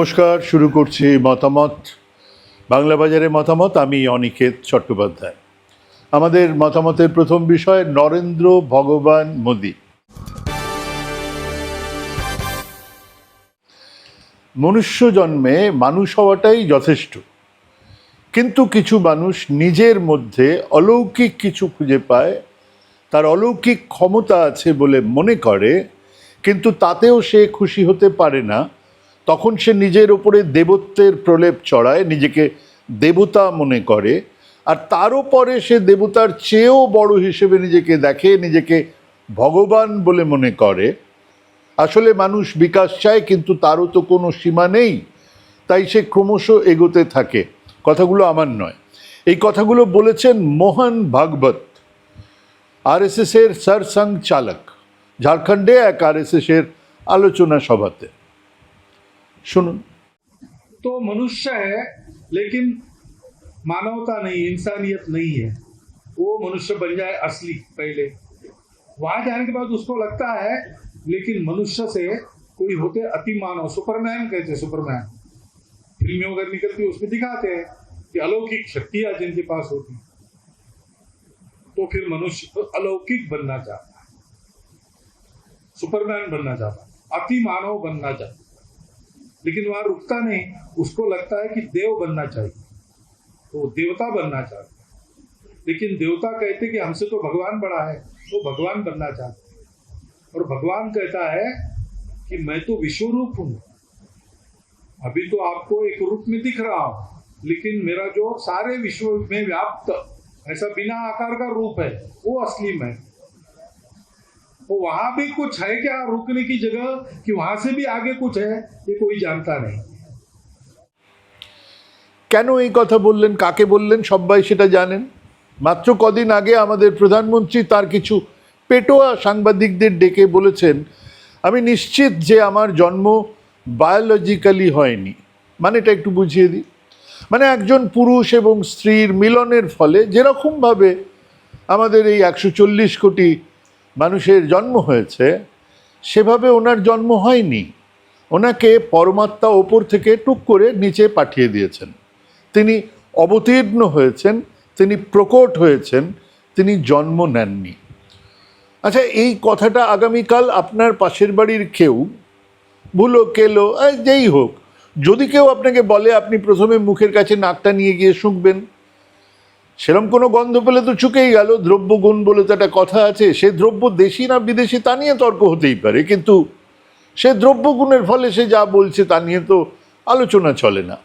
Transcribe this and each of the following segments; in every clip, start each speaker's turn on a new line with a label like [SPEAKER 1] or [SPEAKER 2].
[SPEAKER 1] নমস্কার, শুরু করছি মতামত। বাংলা বাজারে মতামত, আমি অনিকেত চট্টোপাধ্যায়। আমাদের মতামতের প্রথম বিষয়, নরেন্দ্র ভগবান মোদী। মনুষ্য জন্মে মানুষ হওয়াটাই যথেষ্ট। কিন্তু কিছু মানুষ নিজের মধ্যে অলৌকিক কিছু খুঁজে পায়, তার অলৌকিক ক্ষমতা আছে বলে মনে করে, কিন্তু তাতেও সে খুশি হতে পারে না। তখন সে নিজের ওপরে দেবত্বের প্রলেপ চড়ায়, নিজেকে দেবতা মনে করে। আর তারও পরে সে দেবতার চেয়েও বড় হিসেবে নিজেকে দেখে, নিজেকে ভগবান বলে মনে করে। আসলে মানুষ বিকাশ চায়, কিন্তু তারও তো কোনো সীমা নেই। তাই সে ক্রমশ এগোতে থাকে। কথাগুলো আমার নয়। এই কথাগুলো বলেছেন মোহন ভাগবত আরএসএস এর সরসং চালক। ঝাড়খণ্ডে এক আরএসএস এর আলোচনা সভাতে। सुनो
[SPEAKER 2] तो मनुष्य है, लेकिन मानवता नहीं, इंसानियत नहीं है। वो मनुष्य बन जाए असली, पहले। वहाँ जाने के बाद उसको लगता है, लेकिन मनुष्य से कोई होते अति मानव। सुपरमैन कहते सुपरमैन। फ़िल्में वगैरह निकलती, उसमें दिखाते हैं कि अलौकिक शक्तियाँ जिनके पास होती तो फिर मनुष्य तो अलौकिक बनना चाहता है। सुपरमैन बनना चाहता है। अति मानव बनना चाहता लेकिन वहाँ रुकता नहीं। उसको लगता है कि देव बनना चाहिए। तो वो देवता बनना चाहता है। लेकिन देवता कहते कि हमसे तो भगवान बड़ा है, वो भगवान बनना चाहते और भगवान कहता है कि मैं तो विश्व रूप हूँ। अभी तो आपको एक रूप में दिख रहा हूँ, लेकिन मेरा जो सारे विश्व में व्याप्त, ऐसा बिना आकार का रूप है, वो असली मैं तो वहां भी कुछ है क्या रुकने की जगह कि वहां से भी आगे कुछ है ये कोई जानता नहीं
[SPEAKER 1] কেন এই কথা বললেন কাকে বললেন সবাই সেটা জানেন মাত্র কদিন আগে আমাদের প্রধানমন্ত্রী তার কিছু পেটোয়া সাংবাদিকদের ডেকে বলেছেন আমি নিশ্চিত যে আমার জন্ম বায়োলজিক্যালি হয়নি মানে এটা একটু বুঝিয়ে দিই মানে একজন পুরুষ এবং স্ত্রীর মিলনের ফলে যেরকমভাবে আমাদের এই একশো চল্লিশ কোটি মানুষের জন্ম হয়েছে, সেভাবে ওনার জন্ম হয়নি। ওনাকে পরমাত্মা ওপর থেকে টুক করে নিচে পাঠিয়ে দিয়েছেন। তিনি অবতীর্ণ হয়েছেন, তিনি প্রকট হয়েছেন, তিনি জন্ম নেননি। আচ্ছা এই কথাটা আগামীকাল আপনার পাশের বাড়ির কেউ, ভুলো, কেলো যেই হোক, যদি কেউ আপনাকে বলে আপনি প্রথমে মুখের কাছে নাকটা নিয়ে গিয়ে শুঁকবেন সেরম কোনো গন্ধ পেলে তো চুকেই গেল। দ্রব্যগুণ বলে তো একটা কথা আছে। সে দ্রব্য দেশি না বিদেশি তা নিয়ে তর্ক হতেই পারে, কিন্তু সে দ্রব্যগুণের ফলে সে যা বলছে তা নিয়ে তো আলোচনা চলে না।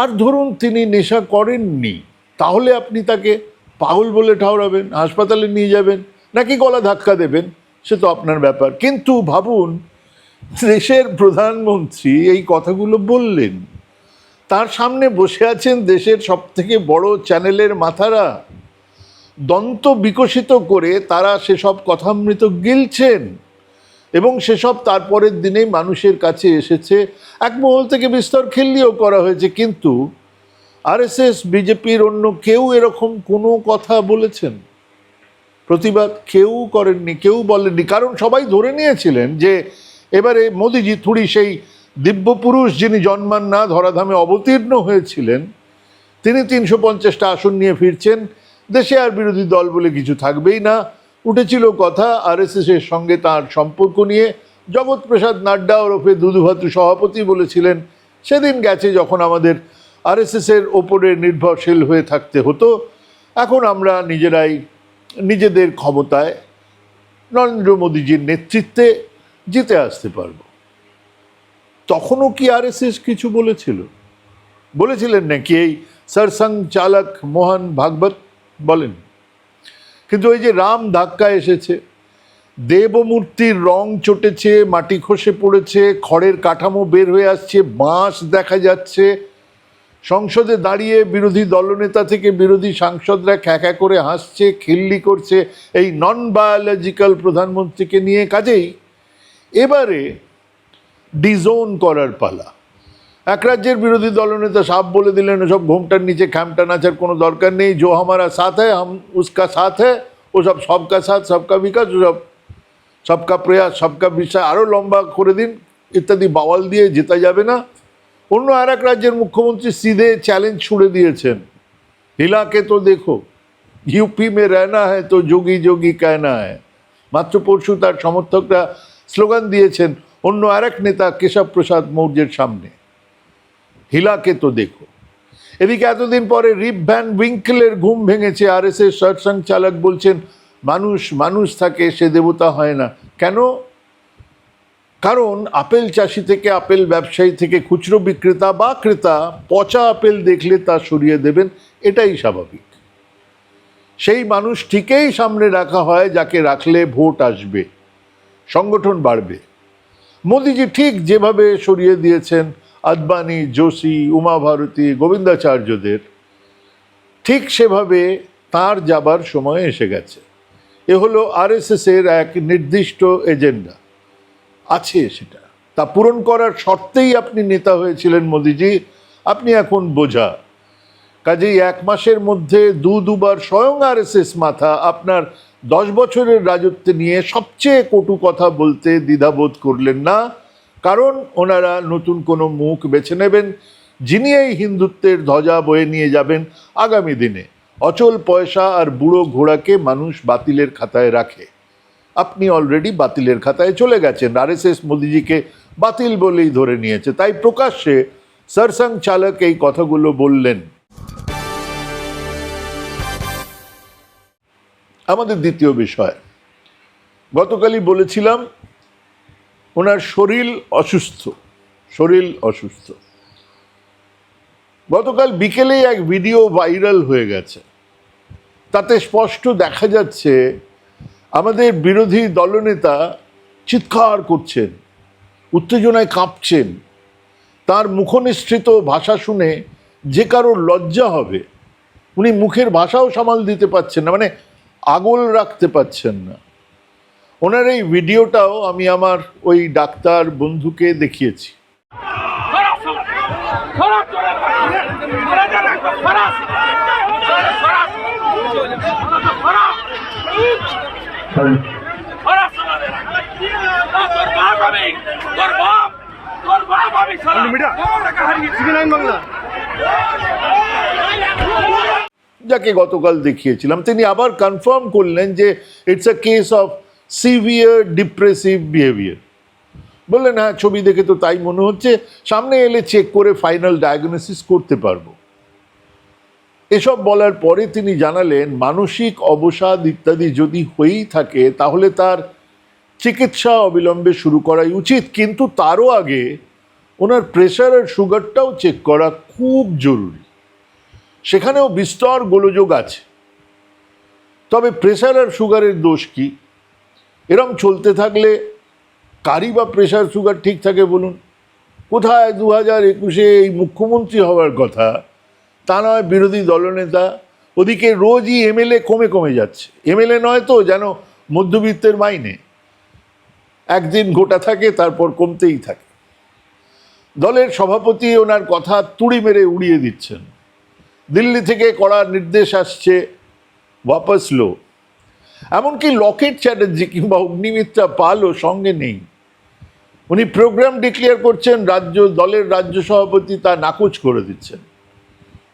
[SPEAKER 1] আর ধরুন তিনি নেশা করেননি, তাহলে আপনি তাকে পাগল বলে ঠাউরাবেন হাসপাতালে নিয়ে যাবেন, নাকি গলা ধাক্কা দেবেন? সে তো আপনার ব্যাপার। কিন্তু ভাবুন, দেশের প্রধানমন্ত্রী এই কথাগুলো বললেন। তার সামনে বসে আছেন দেশের সব থেকে বড় চ্যানেলের মাথারা। দন্ত বিকশিত করে তারা সেসব কথামৃত গিলছেন এবং সেসব তারপরের দিনেই মানুষের কাছে এসেছে। এক মহল থেকে বিস্তর খেললিও করা হয়েছে, কিন্তু আরএসএস, বিজেপির অন্য কেউ এরকম কোনো কথা বলেছেন? প্রতিবাদ কেউ করেননি, কেউ বলেননি। কারণ সবাই ধরে নিয়েছিলেন যে এবারে মোদিজি থুড়ি সেই দিব্য পুরুষ যিনি জন্মান না ধরাধামে অবতীর্ণ হয়েছিলেন, তিনি তিনশো পঞ্চাশটা আসন নিয়ে ফিরছেন। দেশে আর বিরোধী দল বলে কিছু থাকবেই না। উঠেছিল কথা আরএসএস এর সঙ্গে তার সম্পর্ক নিয়ে। জগৎ প্রসাদ নাড্ডা ওরফে দুধুভাতু সভাপতি বলেছিলেন, সেদিন গেছে যখন আমাদের আরএসএস এর ওপরে নির্ভরশীল হয়ে থাকতে হতো। এখন আমরা নিজেরাই, নিজেদের ক্ষমতায় নরেন্দ্র মোদীজির নেতৃত্বে জিতে আসতে পারব। তখনও কি আরএসএস কিছু বলেছিল? বলেছিলেন নাকি এই সরসং চালক মোহন ভাগবত? বলেন। কিন্তু ওই যে রাম ধাক্কা এসেছে, দেবমূর্তির রং চটেছে, মাটি খসে পড়েছে, খড়ের কাঠামো বের হয়ে আসছে, বাঁশ দেখা যাচ্ছে। সংসদে দাঁড়িয়ে বিরোধী দলনেতা থেকে বিরোধী সাংসদরা খ্যাঁখ্যা করে হাসছে, খিল্লি করছে, এই নন বায়োলজিক্যাল প্রধানমন্ত্রীকে নিয়ে কাজেই। এবারে ডিজোন করার পালা। এক রাজ্যের বিরোধী দলনেতা সাপ বলে দিলেন ওসব ঘোমটার নিচে খ্যামটা নাচার কোনো দরকার নেই। জো হামারা সাথ হ্যাঁ হাম উসকা সাথ হ্যাঁ ওসব সবকা সাথ, সবকা বিকাশ ওসব সবকা প্রয়াস, সবকা বিশ্বাস। আরও লম্বা করে দিন, ইত্যাদি বাওয়াল দিয়ে জেতা যাবে না। অন্য আর এক রাজ্যের মুখ্যমন্ত্রী সিধে চ্যালেঞ্জ ছুড়ে দিয়েছেন। হিলাকে তো দেখো, ইউপি মে রায়না হ্যাঁ তো যোগী যোগী কেনা হ্যাঁ মাত্র পরশু তার সমর্থকরা স্লোগান দিয়েছেন অন্য আরেক নেতা কেশব প্রসাদ মৌর্যের সামনে। হিলাকে তো দেখো। এদিকে এতদিন পরে রিপ ভ্যান উইঙ্কেলের ঘুম ভেঙেছে আর এস এস সৎসঙ্গ চালক বলছেন, মানুষ মানুষ থাকে, সে দেবতা হয় না। কেন? কারণ আপেল চাষি থেকে আপেল ব্যবসায়ী থেকে খুচরো বিক্রেতা বা ক্রেতা পচা আপেল দেখলে তা সরিয়ে দেবেন, এটাই স্বাভাবিক। সেই মানুষ ঠিকই সামনে রাখা হয়, যাকে রাখলে ভোট আসবে, সংগঠন বাড়বে। মোদিজি ঠিক যেভাবে সরিয়ে দিয়েছেন আদবানি, যোশী উমা ভারতী গোবিন্দাচার্যদের, ঠিক সেভাবে তার যাবার সময় এসে গেছে। এ হলো আর আরএসএসের এক নির্দিষ্ট এজেন্ডা। আছে সেটা। তা পূরণ করার শর্তেই আপনি নেতা হয়েছিলেন মোদিজি, আপনি এখন বোঝা। কাজেই এক মাসের মধ্যে দু দুবার স্বয়ং আরএসএস মাথা আপনার দশ বছরের রাজত্বে নিয়ে সবচেয়ে কটু কথা বলতে দ্বিধাবোধ করলেন না, কারণ ওনারা নতুন কোনো মুখ বেছে নেবেন, যিনি এই হিন্দুত্বের ধ্বজা বয়ে নিয়ে যাবেন আগামী দিনে। অচল পয়সা আর বুড়ো ঘোড়াকে মানুষ বাতিলের খাতায় রাখে। আপনি অলরেডি বাতিলের খাতায় চলে গেছেন। আরএসএস মোদিজিকে বাতিল বলেই ধরে নিয়েছে। তাই প্রকাশ্যে সরসং চালক এই কথাগুলো বললেন। আমাদের দ্বিতীয় বিষয়। গতকালই বলেছিলাম, ওনার শরীর অসুস্থ শরীর অসুস্থ। গতকাল বিকেলেই এক ভিডিও ভাইরাল হয়ে গেছে। তাতে স্পষ্ট দেখা যাচ্ছে, আমাদের বিরোধী দলনেতা চিৎকার করছেন, উত্তেজনায় কাঁপছেন। তার মুখনিসৃত ভাষা শুনে যে কারোর লজ্জা হবে, উনি মুখের ভাষাও সামাল দিতে পারছেন না। মানে আগল রাখতে পারছেন না। ওনার এই ভিডিওটাও আমি আমার ওই ডাক্তার বন্ধুকে দেখিয়েছি।
[SPEAKER 3] আমি বাংলা।
[SPEAKER 1] যাকে গতকাল দেখিয়েছিলাম, তিনি আবার কনফার্ম করলেন যে it's a case of severe depressive behaviour বললেন হ্যাঁ ছবি দেখে তো তাই মনে হচ্ছে, সামনে এলে চেক করে ফাইনাল ডায়াগনোসিস করতে পারব। এসব বলার পরে তিনি জানালেন, মানসিক অবসাদ ইত্যাদি যদি হয়েই থাকে, তাহলে তার চিকিৎসা অবিলম্বে শুরু করাই উচিত। কিন্তু তারও আগে ওনার প্রেশার আর সুগারটাও চেক করা খুব জরুরি। সেখানেও বিস্তর গোলযোগ আছে। তবে প্রেশার আর সুগারের দোষ কি? এরম চলতে থাকলে কারি বা প্রেশার সুগার ঠিক থাকে বলুন? কোথায় দু হাজার একুশে এই মুখ্যমন্ত্রী হওয়ার কথা? তা নয় বিরোধী দলনেতা, ওদিকে রোজই এমএলএ কমে কমে যাচ্ছে। এমএলএ নয় তো, যেন মধ্যবিত্তের মাইনে। একদিন গোটা থাকে, তারপর কমতেই থাকে। দলের সভাপতি ওনার কথা তুড়ি মেরে উড়িয়ে দিচ্ছেন। দিল্লি থেকে কড়া নির্দেশ আসছে ওয়াপাস লো। এমনকি লকেট চ্যাটার্জি কিংবা অগ্নিমিত্রা পালও সঙ্গে নেই। উনি প্রোগ্রাম ডিক্লেয়ার করছেন, রাজ্য, দলের রাজ্য সভাপতি তা নাকচ করে দিচ্ছেন।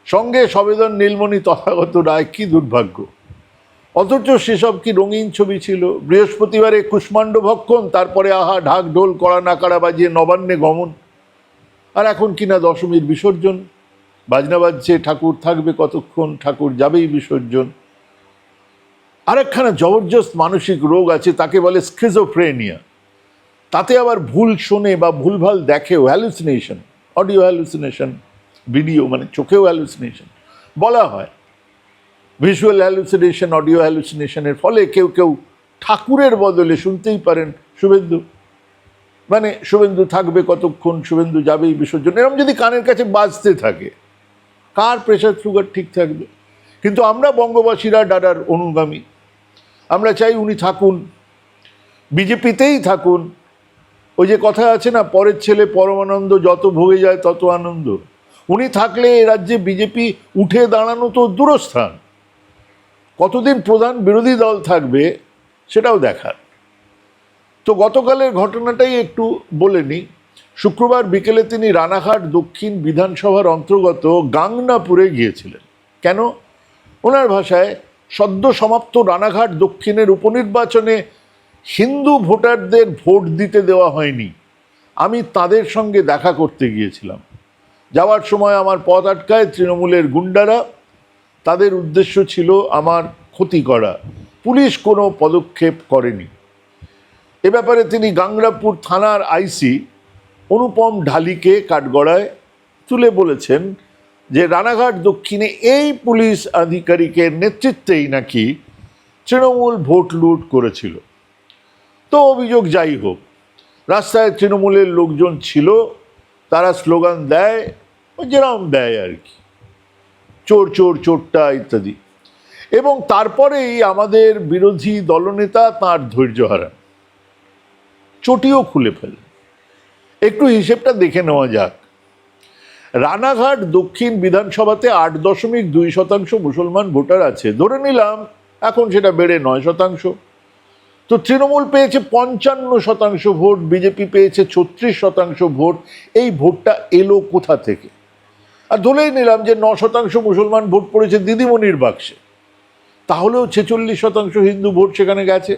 [SPEAKER 1] সঙ্গে সবেদন নীলমণি তথাগত রায়, কি দুর্ভাগ্য। অথচ সেসব কি রঙিন ছবি ছিল? বৃহস্পতিবারে কুষ্মাণ্ড ভক্ষণ, তারপরে আহা, ঢাক ঢোল, কড়া নাকাড়া বাজিয়ে নবান্নে গমন। আর এখন কিনা দশমীর বিসর্জন। বাজনা বাজছে, ঠাকুর থাকবে কতক্ষণ, ঠাকুর যাবেই বিসর্জন। আরেকখানা জবরদস্ত মানসিক রোগ আছে, তাকে বলে স্কিজোফ্রেনিয়া তাতে আবার ভুল শোনে বা ভুলভাল দেখেও হ্যালুসিনেশন অডিও হ্যালুসিনেশন ভিডিও মানে চোখেও হ্যালুসিনেশন বলা হয় ভিজুয়াল হ্যালুসিনেশন অডিও হ্যালুসিনেশনের ফলে কেউ কেউ ঠাকুরের বদলে শুনতেই পারেন শুভেন্দু। মানে শুভেন্দু থাকবে কতক্ষণ, শুভেন্দু যাবেই বিসর্জন। এরকম যদি কানের কাছে বাজতে থাকে কার প্রেশার সুগার ঠিক থাকবে। কিন্তু আমরা বঙ্গবাসীরা ডাডার অনুগামী। আমরা চাই উনি থাকুন। বিজেপিতেই থাকুন। ওই যে কথা আছে না, পরের ছেলে পরমানন্দ যত ভোগে যায় তত আনন্দ। উনি থাকলে এ রাজ্যে বিজেপি উঠে দাঁড়ানো তো দূরস্থান। কতদিন প্রধান বিরোধী দল থাকবে সেটাও দেখার। তো গতকালের ঘটনাটাই একটু বলে নিই। শুক্রবার বিকেলে তিনি রানাঘাট দক্ষিণ বিধানসভার অন্তর্গত গাংনাপুরে গিয়েছিলেন। কেন? ওনার ভাষায়, সদ্য সমাপ্ত রানাঘাট দক্ষিণের উপনির্বাচনে হিন্দু ভোটারদের ভোট দিতে দেওয়া হয়নি। আমি তাদের সঙ্গে দেখা করতে গিয়েছিলাম। যাওয়ার সময় আমার পথ আটকায় তৃণমূলের গুন্ডারা। তাদের উদ্দেশ্য ছিল আমার ক্ষতি করা। পুলিশ কোনো পদক্ষেপ করেনি। এ ব্যাপারে তিনি গাংরাপুর থানার আইসি অনুপম ঢালিকে কাঠগড়ায় তুলে বলেছেন যে রানাঘাট দক্ষিণে এই পুলিশ আধিকারিকের নেতৃত্বেই নাকি তৃণমূল ভোট লুট করেছিল। তো অভিযোগ যাই হোক, রাস্তায় তৃণমূলের লোকজন ছিল, তারা স্লোগান দেয় ও যেরকম দেয় আর কি। চোর চোর, চোরটা ইত্যাদি। এবং তারপরেই আমাদের বিরোধী দলনেতা তার ধৈর্য হারান। চটিও খুলে ফেলেন। একটু হিসেবটা দেখে নেওয়া যাক। রানাঘাট দক্ষিণ বিধানসভাতে আট দশমিক দুই শতাংশ মুসলমান ভোটার আছে। ধরে নিলাম, এখন সেটা বেড়ে নয় শতাংশ। তো তৃণমূল পেয়েছে পঞ্চান্ন শতাংশ ভোট, বিজেপি পেয়েছে ছত্রিশ শতাংশ ভোট। এই ভোটটা এলো কোথা থেকে? আর ধরেই নিলাম যে ন শতাংশ মুসলমান ভোট পড়েছে দিদিমণির বাক্সে। তাহলেও ছেচল্লিশ শতাংশ হিন্দু ভোট সেখানে গেছে।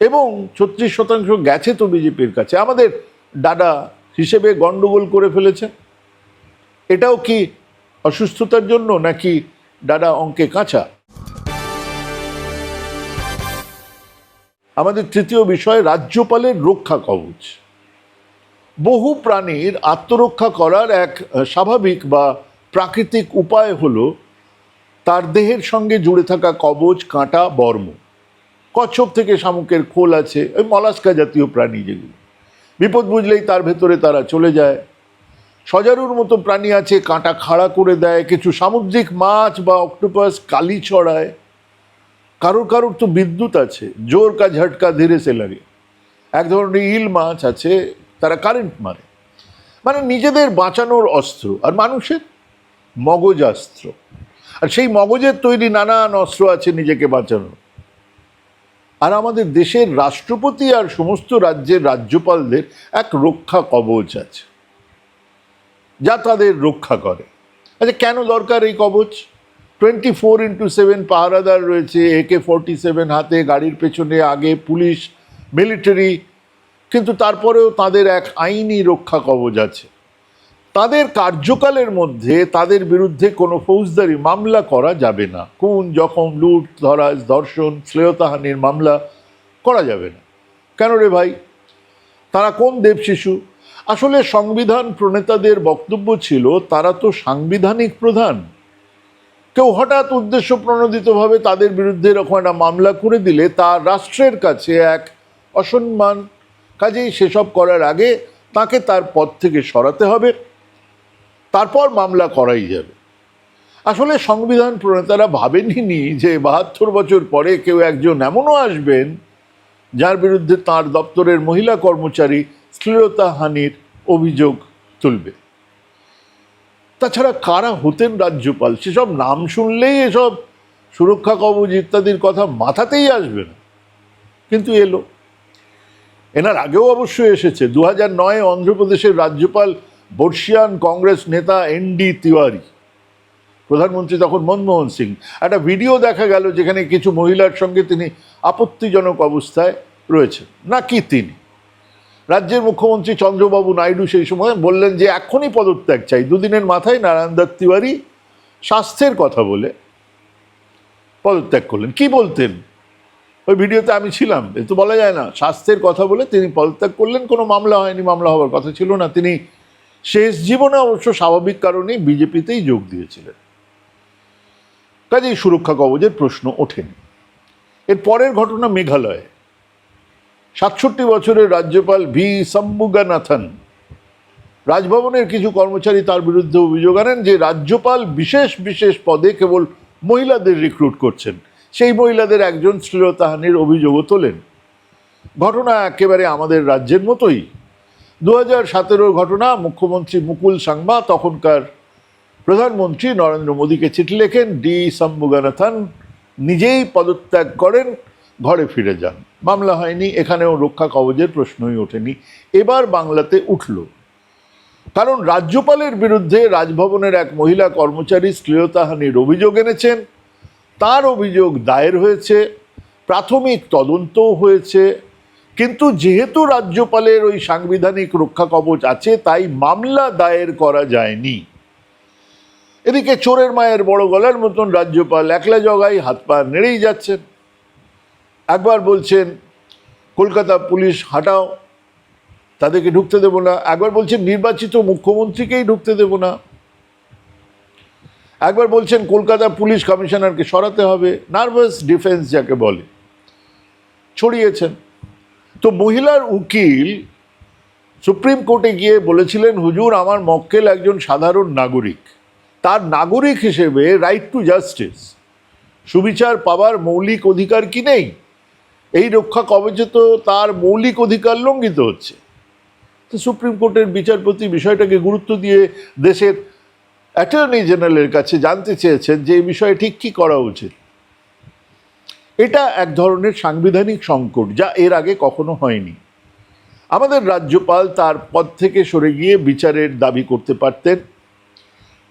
[SPEAKER 1] এবং ছত্রিশ শতাংশ গেছে তো বিজেপির কাছে। আমাদের ডাডা হিসেবে গন্ডগোল করে ফেলেছে। এটাও কি অসুস্থতার জন্য নাকি ডাডা অঙ্কে কাঁচা? আমাদের তৃতীয় বিষয়, রাজ্যপালের রক্ষা কবচ। বহু প্রাণীর আত্মরক্ষা করার এক স্বাভাবিক বা প্রাকৃতিক উপায় হলো তার দেহের সঙ্গে জুড়ে থাকা কবচ, কাঁটা, বর্ম। কচ্ছপ থেকে শামুকের খোল আছে, ওই মলাস্কা জাতীয় প্রাণী যেগুলো। বিপদ বুঝলেই তার ভেতরে তারা চলে যায়। সজারুর মতো প্রাণী আছে, কাঁটা খাড়া করে দেয়, কিছু সামুদ্রিক মাছ বা অক্টোপাস কালি ছড়ায়। কারোর কারোর তো বিদ্যুৎ আছে জোর কা ঝটকা ধীরে সে লাগে এক ধরনের ইল মাছ আছে, তারা কারেন্ট মারে। মানে নিজেদের বাঁচানোর অস্ত্র, আর মানুষের মগজাস্ত্র আর সেই মগজের তৈরি নানান অস্ত্র আছে নিজেকে বাঁচানোর। আর আমাদের দেশের রাষ্ট্রপতি আর সমস্ত রাজ্যের রাজ্যপালদের এক রক্ষা কবচ আছে। যা তাদের রক্ষা করে। আচ্ছা কেন দরকার এই কবচ? টোয়েন্টি ফোর ইন্টু সেভেন পাহারাদার রয়েছে একে ফোরটি সেভেন হাতে, গাড়ির পেছনে, আগে পুলিশ, মিলিটারি, কিন্তু তারপরেও তাদের এক আইনি রক্ষা কবচ আছে। তাদের কার্যকালের মধ্যে তাদের বিরুদ্ধে কোনো ফৌজদারি মামলা করা যাবে না। খুন, জখম, লুট, ধরাজ, ধর্ষণ, শ্লেয়তাহানির মামলা করা যাবে না। কেন রে ভাই? তারা কোন দেব শিশু? আসলে সংবিধান প্রণেতাদের বক্তব্য ছিল, তারা তো সাংবিধানিক প্রধান। কেউ হঠাৎ উদ্দেশ্য প্রণোদিতভাবে তাদের বিরুদ্ধে এরকম একটা মামলা করে দিলে তা রাষ্ট্রের কাছে এক অসম্মান, কাজেই সেসব করার আগে তাকে তার পদ থেকে সরাতে হবে। তারপর মামলা করাই যাবে। আসলে সংবিধান প্রণেতারা ভাবেননি যে বাহাত্তর বছর পরে কেউ একজন এমনও আসবেন যার বিরুদ্ধে তার দপ্তরের মহিলা কর্মচারী শ্লীলতাহানির অভিযোগ তুলবে। তাছাড়া কারা হতেন রাজ্যপাল, সেসব নাম শুনলেই এসব সুরক্ষা কবচ ইত্যাদির কথা মাথাতেই আসবে না। কিন্তু এলো। এনার আগেও অবশ্যই এসেছে। দু হাজার নয় অন্ধ্রপ্রদেশের রাজ্যপাল বর্ষিয়ান কংগ্রেস নেতা এন ডি তিওয়ারি। প্রধানমন্ত্রী তখন মনমোহন সিং। একটা ভিডিও দেখা গেল যেখানে কিছু মহিলার সঙ্গে তিনি আপত্তিজনক অবস্থায় রয়েছেন। নাকি তিনি? রাজ্যের মুখ্যমন্ত্রী চন্দ্রবাবু নাইডু সেই সময় বললেন যে, এখনই পদত্যাগ চাই। দুদিনের মাথায় নারায়ণ তিওয়ারি স্বাস্থ্যের কথা বলে পদত্যাগ করলেন। কি বলতেন? ওই ভিডিওতে আমি ছিলাম। এ তো বলা যায় না। স্বাস্থ্যের কথা বলে তিনি পদত্যাগ করলেন। কোনো মামলা হয়নি। মামলা হওয়ার কথা ছিল না। তিনি শেষ জীবনে অবশ্য স্বাভাবিক কারণেই বিজেপিতেই যোগ দিয়েছিলেন। কাজেই সুরক্ষা কবচের প্রশ্ন ওঠেনি। এর পরের ঘটনা মেঘালয়ে। সাতষট্টি বছরের রাজ্যপাল ভি সম্বুগানাথন রাজভবনের কিছু কর্মচারী তার বিরুদ্ধে অভিযোগ আনেন যে রাজ্যপাল বিশেষ বিশেষ পদে কেবল মহিলাদের রিক্রুট করছেন। সেই মহিলাদের একজন শ্লীলতাহানির অভিযোগও তোলেন। ঘটনা একেবারে আমাদের রাজ্যের মতোই। দু হাজার ঘটনা, মুখ্যমন্ত্রী মুকুল সাংমা, তখনকার প্রধানমন্ত্রী নরেন্দ্র মোদীকে চিঠি লেখেন, ডি সম্বুগানাথন নিজেই পদত্যাগ করেন, ঘরে ফিরে যান। মামলা হয়নি, এখানেও রক্ষা কবচের প্রশ্নই ওঠেনি। এবার বাংলাতে উঠল। কারণ রাজ্যপালের বিরুদ্ধে রাজভবনের এক মহিলা কর্মচারী শ্লীলতাহানির অভিযোগ এনেছেন। তার অভিযোগ দায়ের হয়েছে, প্রাথমিক তদন্তও হয়েছে কিন্তু যেহেতু রাজ্যপালের ওই সাংবিধানিক রক্ষা কবচ আছে, তাই মামলা দায়ের করা যায়নি। এদিকে চোরের মায়ের বড় গলার মতন রাজ্যপাল একলা জগাই হাত পা নেড়েই যাচ্ছেন। একবার বলছেন, কলকাতা পুলিশ, হাঁটাও। তাদেরকে ঢুকতে দেব না। একবার বলছেন, নির্বাচিত মুখ্যমন্ত্রীকেই ঢুকতে দেব না। একবার বলছেন, কলকাতা পুলিশ কমিশনারকে সরাতে হবে। নার্ভাস ডিফেন্স যাকে বলে। ছড়িয়েছেন। তো মহিলার উকিল সুপ্রিম কোর্টে গিয়ে বলেছিলেন, হুজুর, আমার মক্কেল একজন সাধারণ নাগরিক। তার নাগরিক হিসেবে রাইট টু জাস্টিস সুবিচার পাওয়ার মৌলিক অধিকার কি নেই? এই রক্ষা কবচে তো তার মৌলিক অধিকার লঙ্ঘিত হচ্ছে। তো সুপ্রিম কোর্টের বিচারপতি বিষয়টাকে গুরুত্ব দিয়ে দেশের অ্যাটর্নি জেনারেলের কাছে জানতে চেয়েছেন যে এই বিষয়ে ঠিক কী করা উচিত। এটা এক ধরনের সাংবিধানিক সংকট যা এর আগে কখনো হয়নি। আমাদের রাজ্যপাল তার পদ থেকে সরে গিয়ে বিচারের দাবি করতে পারতেন।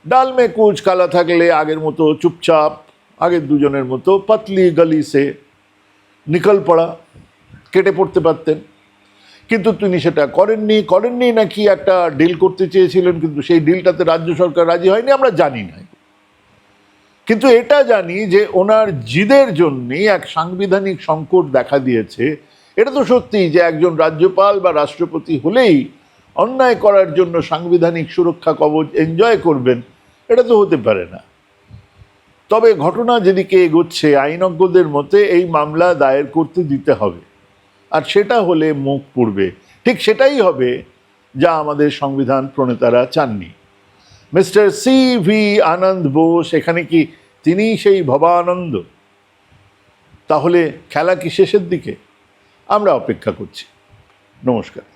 [SPEAKER 1] ডালমে কুচ, কালা থাকলে আগের মতো চুপচাপ, আগের দুজনের মতো পাতলি গলি সে নিকল পড়া, কেটে পড়তে পারতেন। কিন্তু তিনি সেটা করেননি করেননি নাকি একটা ডিল করতে চেয়েছিলেন, কিন্তু সেই ডিলটাতে রাজ্য সরকার রাজি হয়নি, আমরা জানি না। কিন্তু এটা জানি যে ওনার জিদের জন্যই এক সাংবিধানিক সংকট দেখা দিয়েছে। এটা তো সত্যি যে একজন রাজ্যপাল বা রাষ্ট্রপতি হলেই অন্যায় করার জন্য সাংবিধানিক সুরক্ষা কবচ এনজয় করবেন, এটা তো হতে পারে না। তবে ঘটনা যেদিকে এগোচ্ছে, আইনজ্ঞদের মতে এই মামলা দায়ের করতে দিতে হবে। আর সেটা হলে মুখ পড়বে। ঠিক সেটাই হবে যা আমাদের সংবিধান প্রণেতারা চাননি। Mister C V Ananda Bose, এখানে কি তিনি সেই ভবানন্দ? তাহলে খেলা কি শেষের দিকে? আমরা অপেক্ষা করছি। নমস্কার।